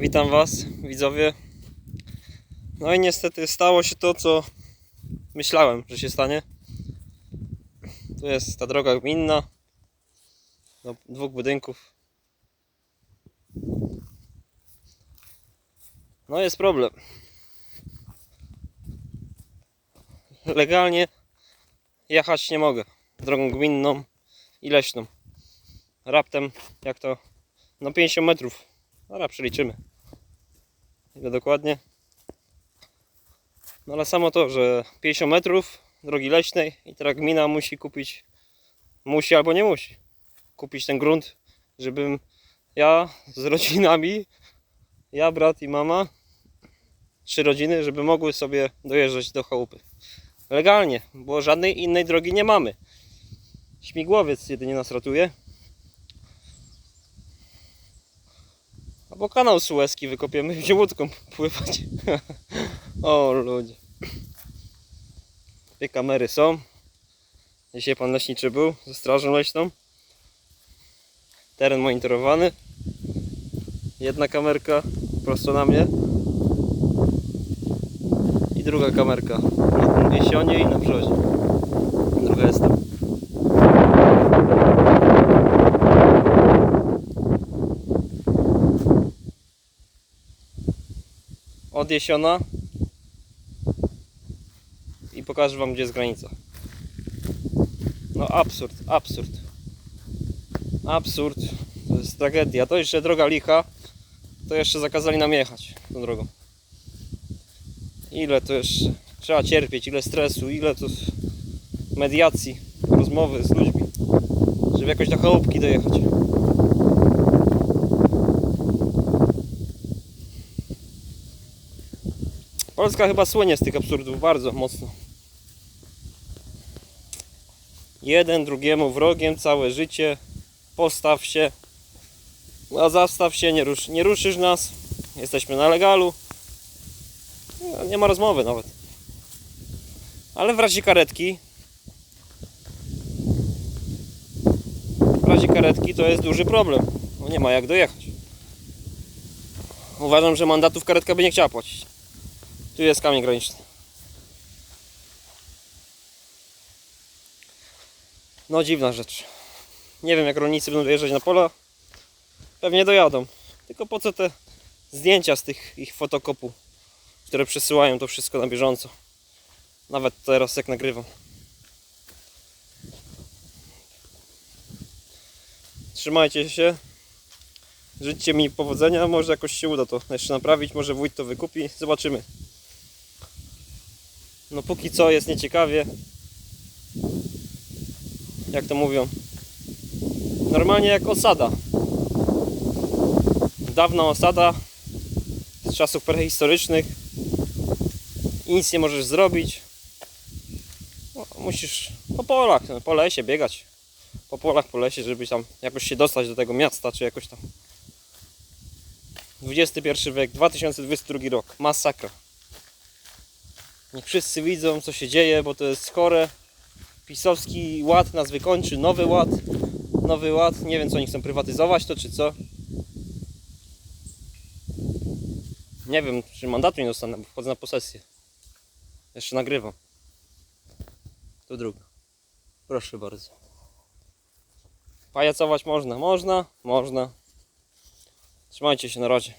Witam Was, widzowie. No i niestety stało się to, co myślałem, że się stanie. Tu jest ta droga gminna do dwóch budynków. No jest problem. Legalnie jechać nie mogę drogą gminną i leśną. Raptem, jak to, no 50 metrów. Dobra, przeliczymy. Ile dokładnie? No ale samo to, że 50 metrów drogi leśnej i teraz gmina musi kupić, musi albo nie musi, kupić ten grunt, żebym ja z rodzinami, ja, brat i mama, trzy rodziny, żeby mogły sobie dojeżdżać do chałupy. Legalnie, bo żadnej innej drogi nie mamy. Śmigłowiec jedynie nas ratuje. Albo kanał Suezki wykopiemy, gdzie łódką pływać. o ludzie. Dwie kamery są. Dzisiaj pan leśniczy był ze strażą leśną. Teren monitorowany. Jedna kamerka prosto na mnie. I druga kamerka na jesionie i na brzozie. Druga jest tam. Od jesiona i pokażę wam gdzie jest granica. No absurd, absurd. Absurd. To jest tragedia. To jeszcze droga licha. To jeszcze zakazali nam jechać tą drogą. Ile to jeszcze trzeba cierpieć, ile stresu, ile to mediacji, rozmowy z ludźmi, żeby jakoś do chałupki dojechać. Polska chyba słynie z tych absurdów bardzo mocno. Jeden drugiemu wrogiem całe życie. Postaw się. A zastaw się, nie, rusz, nie ruszysz nas. Jesteśmy na legalu. Nie, ma rozmowy nawet. Ale w razie karetki. W razie karetki to jest duży problem. Bo nie ma jak dojechać. Uważam, że mandatów karetka by nie chciała płacić. Tu jest kamień graniczny. No dziwna rzecz. Nie wiem jak rolnicy będą dojeżdżać na pola. Pewnie dojadą. Tylko po co te zdjęcia z tych ich fotokopu, które przesyłają to wszystko na bieżąco. Nawet teraz jak nagrywam. Trzymajcie się. Życzcie mi powodzenia. Może jakoś się uda to jeszcze naprawić. Może wójt to wykupi. Zobaczymy. No póki co jest nieciekawie. Jak to mówią? Normalnie jak osada. Dawna osada z czasów prehistorycznych. I nic nie możesz zrobić. No, musisz po polach, no, po lesie biegać. Po polach, po lesie, żeby tam jakoś się dostać do tego miasta, czy jakoś tam. XXI wiek, 2022 rok. Masakra. Niech wszyscy widzą, co się dzieje, bo to jest chore. Pisowski ład nas wykończy, nowy ład. Nowy ład, nie wiem co oni chcą prywatyzować to czy co. Nie wiem, czy mandatu nie dostanę, bo wchodzę na posesję. Jeszcze nagrywam. To druga. Proszę bardzo. Pajacować można, można, można. Trzymajcie się na razie.